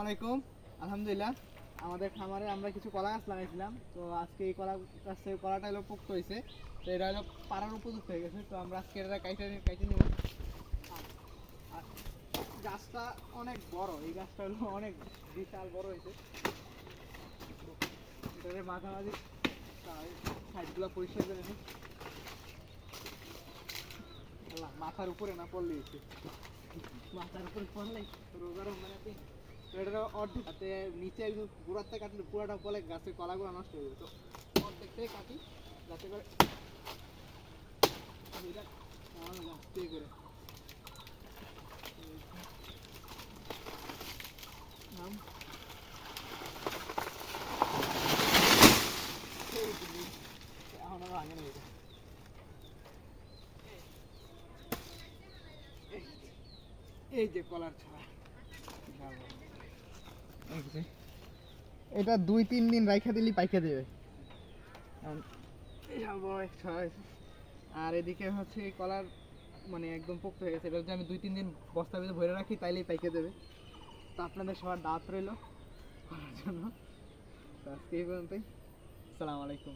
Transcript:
আলাইকুম। আলহামদুলিল্লাহ। আমাদের খামারে আমরা কিছু কলা গাছ লাগাইছিলাম। তো আজকে এই কলা গাছের কলাটা হলো পোক্ত হয়েছে তো এটা হলো পাড়ার উপযুক্ত হয়ে গেছে। তো আমরা আজকে এটা কাইটে কাইটে নিব। আর- গাছটা অনেক বড়। এই গাছটা হলো অনেক বিশাল বড় হয়েছে তো মাঝামাঝি সাইডগুলো পরিষ্কার করে নিই। মাথার উপরে না পড়লে মাথার উপরে পড়লে রোগার মানে এটা অর্ধেক নিচে একদম গোড়ার থেকে কাটলে পুরোটা বলে গাছের কলাগুলো নষ্ট হয়ে যাবে। তো অর্ধেক থেকে কাটি যাতে করে করে। এই যে, কলার ছড়া। এটা দুই তিন দিন রাইখা দিলি পাইকে দেবে। আর এদিকে হচ্ছে কলার মানে একদম পোক্ত হয়ে গেছে। এটা যদি আমি দুই তিন দিন বস্তার ভিতরে ভরে রাখি তাইলেই পাইকে দেবে। তো আপনাদের সবার দাঁত রইল করার জন্য। আজকে এই পর্যন্তই। আসসালামু আলাইকুম।